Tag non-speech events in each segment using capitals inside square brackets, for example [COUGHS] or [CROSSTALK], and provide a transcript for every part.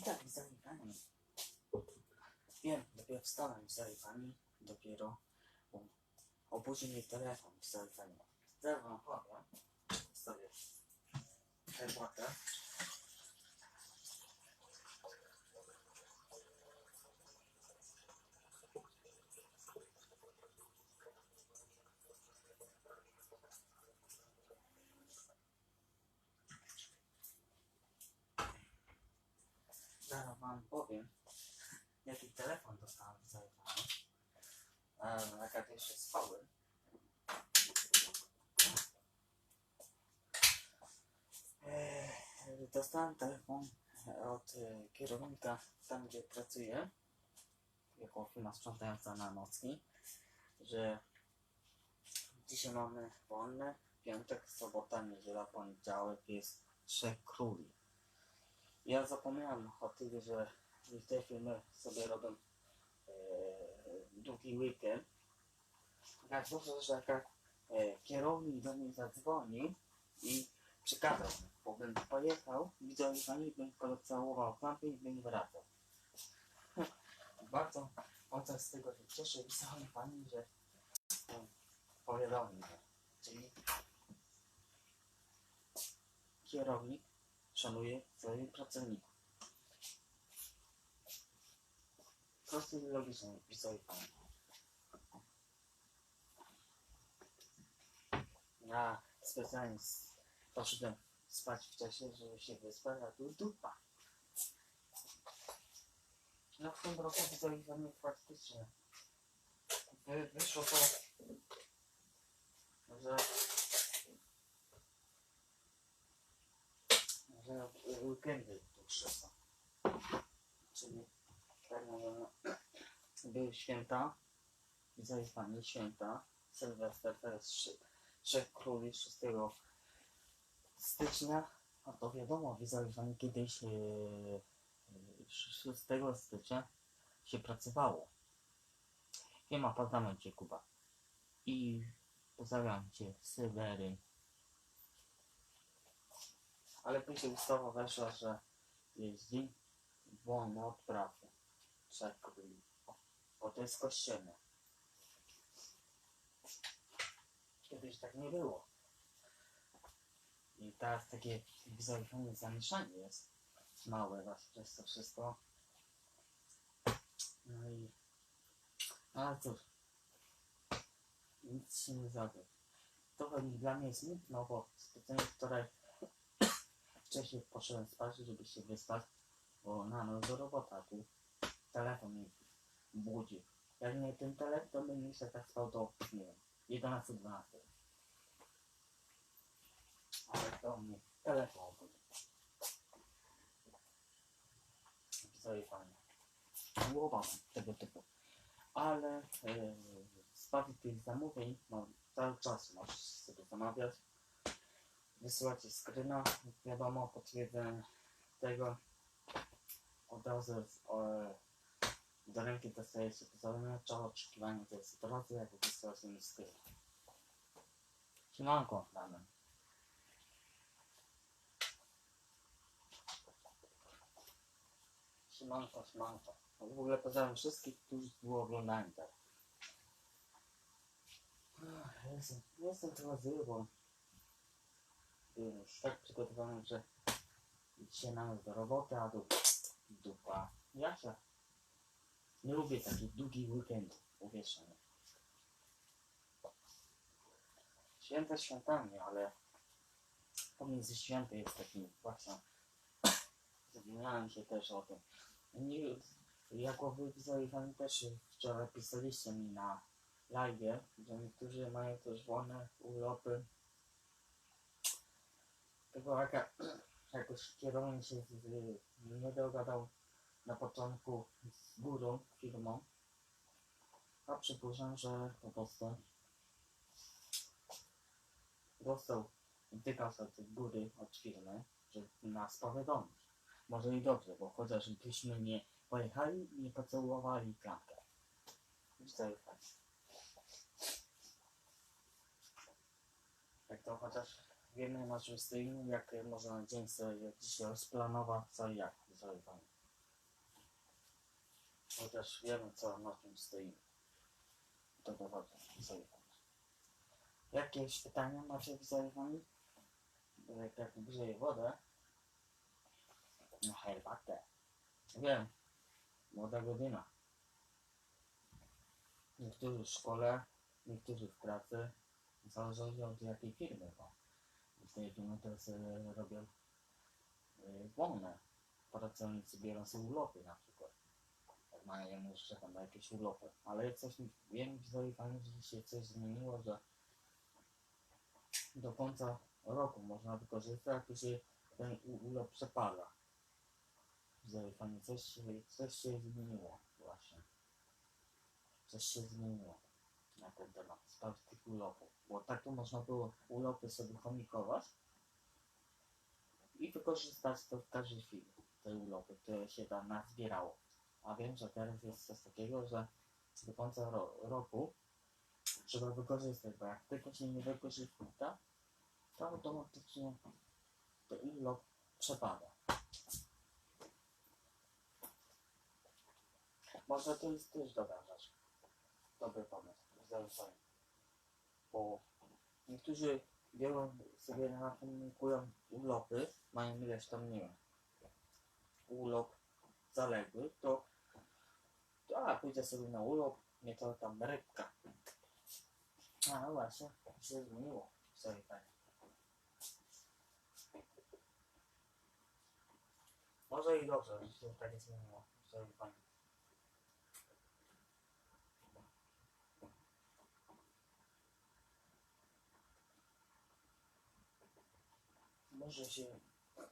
I tak, pani. Wiem, dopiero wstałem, pani. Dopiero um, obudził mnie telefon, pani. Zaraz wam powiem. Sobie herbatę. Zaraz wam powiem, jaki telefon dostałem z iPhone'a. Um, jak ja jeszcze spałem. Eee, Dostałem telefon od e, kierownika tam, gdzie pracuję, jako firma sprzątająca na nocki, że dzisiaj mamy wolne, piątek, sobota, niedziela, poniedziałek jest trzech króli. Ja zapomniałem o tym, że w tej firmy sobie robią e, długi weekend. Jak dobrze, że jaka e, kierownik do mnie zadzwoni i przekazał, bo bym pojechał, pani, bym go całował lampie i bym wracał. [LAUGHS] Bardzo, bardzo z tego się cieszę, widział pani, że e, powiadomił mnie. Czyli kierownik szanuje swoich pracowników. Prosty i logiczny, widzowie pani. Ja specjalnie poszedłem spać wcześniej, żeby się wyspać, a tu dupa. No w tym roku widzowie pani faktycznie wy, wyszło to, że że weekendy dłuższe są. Czyli tak mówimy, były święta, pani święta, Sylwester teraz Trzech Króli 6 stycznia, a to wiadomo, pani kiedyś yy, 6 stycznia się pracowało. Parlament cię Kuba. I pozdrawiam cię, Sybery. Ale później ustawa weszła, że jest dzień wolny od pracy. Trzech króli. Bo to jest kościelne. Kiedyś tak nie było. I teraz takie wizualne zamieszanie jest. Małe właśnie przez to wszystko. No i... Ale cóż. Nic się nie zrobi. To chodzi dla mnie smutno, bo specjalnie wczoraj [COUGHS] wcześniej poszedłem spać, żeby się wyspać, bo na noc do robota, tu telefon mi budzi. Jak nie ten telefon, to bym jeszcze tak spał do, nie wiem, 11-12. Ale to mnie telefon budzi. Sobie fajnie. Głowa mam tego typu. Ale yy, z tych zamówień, no cały czas możesz sobie zamawiać wysyłacie screena, wiadomo, potwierdzenie tego od razu z, o, do ręki dostajecie pozwolenie, czas oczekiwania tej sytuacji, jak wysyłacie mi screen. Siemanko, Damian. Siemanko, siemanko. W ogóle pozdrawiam wszystkich, którzy tu oglądają. Ach, Jestem, jestem bo byłem już tak przygotowany, że dzisiaj nawet do roboty, a dupa. Ja się nie lubię takich długich weekendów, uwierzcie mi. Święta świętami, ale pomiędzy święty jest taki właśnie [COUGHS] zapomniałem się też o tym. Nie, jako wy widzowie też wczoraj pisaliście mi na live, że niektórzy mają też wolne urlopy tego jaka, [COUGHS] jakoś kierownik się z, nie dogadał na początku z górą firmą, a przypuszczam, że po prostu dostał sobie tej góry od firmy, że nas powiadomić. Może i dobrze, bo chociaż byśmy nie pojechali nie pocałowali klamkę. Fajnie. Jak to chociaż wiemy na czym stoimy, jak można dzień sobie dzisiaj rozplanować, co i jak zrobić. Chociaż wiemy co na czym stoimy. To dowodzę sobie. Jakieś pytania macie wzajemnie? Jak, jak grzeje wodę na herbatę. Wiem, młoda godzina. Niektórzy w szkole, niektórzy w pracy. Zależy od jakiej firmy, bo w tej firmy e, robią e, wolne. Pracownicy biorą sobie urlopy na przykład. Mają jeszcze tam jakieś urlopy. Ale coś wiem, widzowie fajnie, że się coś zmieniło, że do końca roku można wykorzystać, się ten urlop przepala. Widzowie fajnie, coś, się- coś się zmieniło właśnie. Coś się zmieniło na ten temat, spraw tych urlopów. Bo tak to można było urlopy sobie chomikować i wykorzystać to w każdej chwili, te urlopy, które się tam nazbierało. A wiem, że teraz jest coś takiego, że do końca ro roku trzeba wykorzystać, bo jak tylko się nie wykorzysta, to automatycznie to urlop przepada. Może to jest też dobra rzecz. Dobry pomysł, zaufanie. Bo niektórzy biorą sobie na komunikują urlopy, mają ileś tam, nie wiem, urlop zaległy, to a, pójdę sobie na urlop, mnie to tam rybka. A no właśnie, się zmieniło. Sobie fajnie. Może i dobrze, że się tak zmieniło. Sobie fajnie. Może się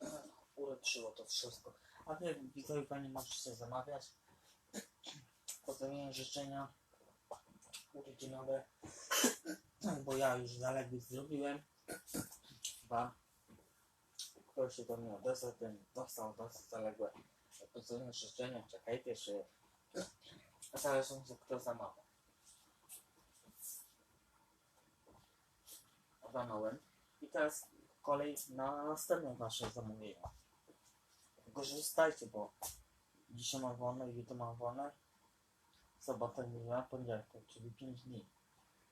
[CLEARS THROAT] ulepszyło to wszystko. A wy, widzowie, pani możecie zamawiać. Pozdrowienia, życzenia urodzinowe, [CLEARS THROAT] bo ja już zaległy zrobiłem. Chyba ktoś się do mnie odezwał, ten dostał dosyć zaległe pozdrowienia, życzenia. Czekajcie, jeszcze zależy kto zamawia. Obanąłem. I teraz kolej na następne wasze zamówienia. Korzystajcie, bo dzisiaj mam wolne, jutro mam wolne, sobota, niedziela, poniedziałek, czyli 5 dni.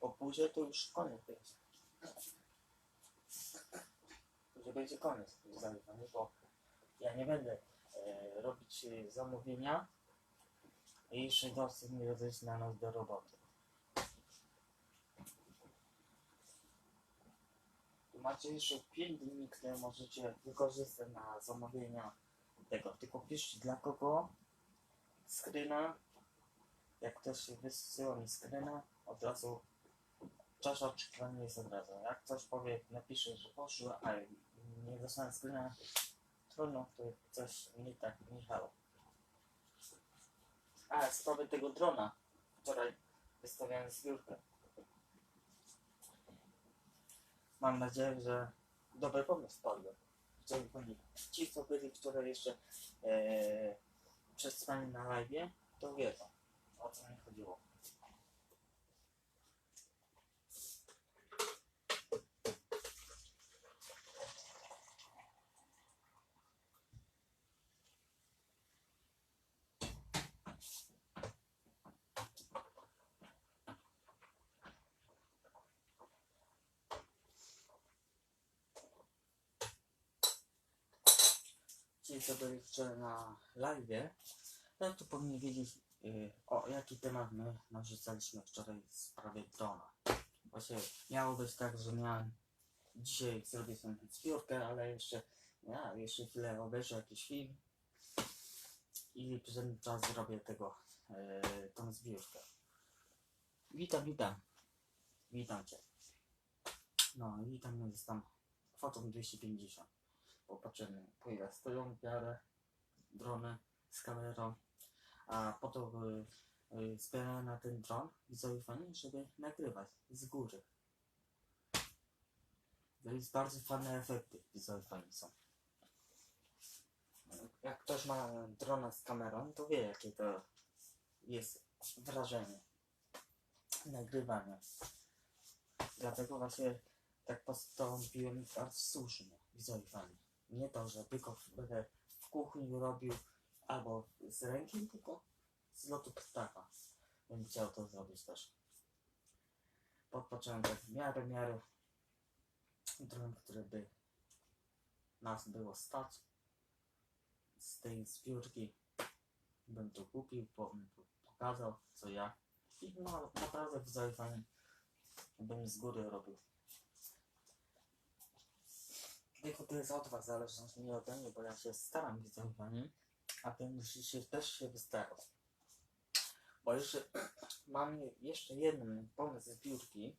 Bo później to już koniec będzie. Później będzie koniec zamówień, bo ja nie będę e, robić e, zamówienia i jeszcze dosyć mi rozejść na nas do roboty. Macie jeszcze 5 dni, które możecie wykorzystać na zamówienia tego. Tylko piszcie dla kogo screena. Jak ktoś wysyła mi screena, od razu czasza oczekiwania jest od razu. Jak ktoś powie, napisze, że poszło, a nie dostałem screena, trudno, to coś nie tak, nie halo. A, sprawy tego drona. Wczoraj wystawiałem zbiórkę. Mam nadzieję, że dobry pomysł powiedzieć, ci co byli wczoraj jeszcze e, przesłani na live, to wiedzą o co mi chodziło. Ci co byli na live, no to powinni wiedzieć o jaki temat my narzucaliśmy wczoraj w sprawie drona. Właśnie miało być tak, że miałem dzisiaj zrobię sobie zbiórkę, ale jeszcze ja jeszcze chwilę obejrzę jakiś film i przez ten czas zrobię tego y, tą zbiórkę. Witam, witam. Witam cię. No i witam jest tam kwotą 250. Popatrzymy, po ile stoją w drony z kamerą, a po to y, y, zbierałem na ten dron widzowie fajnie, żeby nagrywać z góry. To jest bardzo fajne efekty fajnie są. Jak ktoś ma drona z kamerą, to wie jakie to jest wrażenie nagrywania. Dlatego właśnie tak postąpiłem bardzo słusznie, widzowie fajnie. Nie to, że tylko będę w kuchni robił albo z ręki, tylko z lotu ptaka. Bym chciał to zrobić też. Podpocząłem tak w miarę, miarę dron, który by nas było stać. Z tej zbiórki bym to kupił, bym pokazał, co ja. I no, naprawdę w zaufaniu bym z góry robił. Tylko to jest od was zależność, nie ode mnie, bo ja się staram być zaufani, a wy musicie też się wystarać. Bo jeszcze [CLEARS THROAT] mam jeszcze jeden pomysł zbiórki.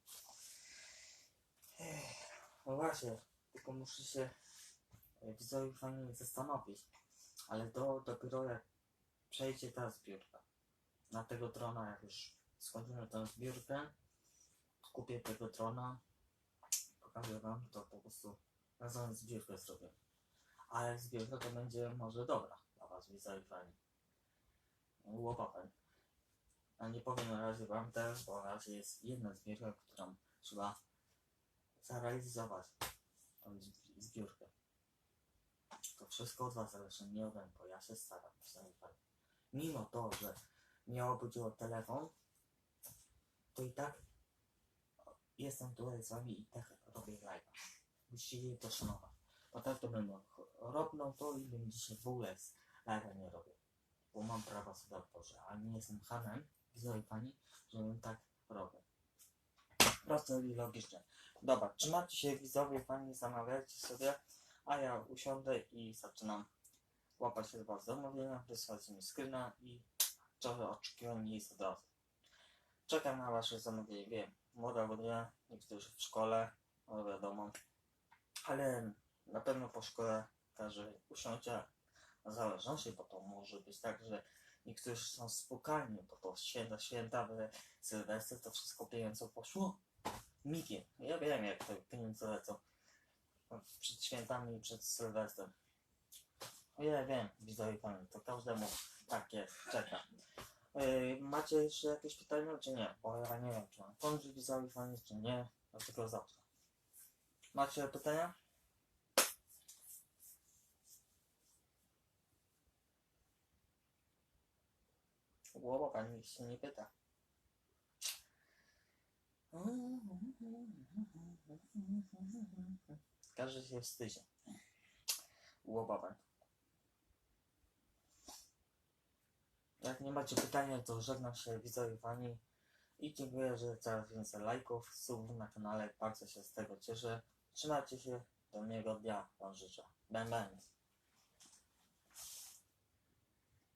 Ech, No właśnie, tylko muszę się e, w zaufaniu zastanowić. Ale to dopiero jak przejdzie ta zbiórka. Na tego drona, jak już skończymy tę zbiórkę, kupię tego drona, pokażę wam, to po prostu razem zbiórkę zrobię. A jak zbiórka to będzie może dobra was widzowie fani. Łopapen. A nie powiem na razie wam też, bo na razie jest jedna zbiórka, którą trzeba zbi- zbiórkę. To wszystko od was zależy, nie ode mnie, bo ja się staram. fani. Mimo to, że mnie obudziło telefon, to i tak jestem tutaj z wami i tak robię live'a. Musicie to szanować. Bo tak to będą robią to i dzisiaj w ogóle z live'a nie robię. Bo mam prawo sobie Boże, a nie jestem hanem, widzowie pani, żebym tak robię. Prosto i logicznie. Dobra, trzymajcie się widzowie pani, zamawiajcie sobie, a ja usiądę i zaczynam łapać się z was zamówienia, wysłać mi screena i trochę oczekiwań jest od razu. Czekam na wasze zamówienie, wiem, młoda godzina, niektórzy w szkole, no wiadomo, ale na pewno po szkole każdy usiądzie zależności, bo to może być tak, że niektórzy są spokojni, bo to święta, święta, ale Sylwester to wszystko pieniądze poszło migiem. Ja wiem, jak te pieniądze lecą przed świętami i przed Sylwestrem. Ja wiem, widzowie pani, to każdemu tak jest, czeka. Yy, macie jeszcze jakieś pytania, czy nie? Bo ja nie wiem, czy mam kończyć widzowie pani, czy nie. Dlatego zawsze. Macie pytania? Głowa pani nikt się nie pyta. Każdy się wstydzi. Głowa pani. Jak nie macie pytania, to żegnam się widzowie pani i dziękuję, że coraz więcej lajków, subów na kanale. Bardzo się z tego cieszę. Trzymajcie się, do miłego dnia Wam życzę. Bang.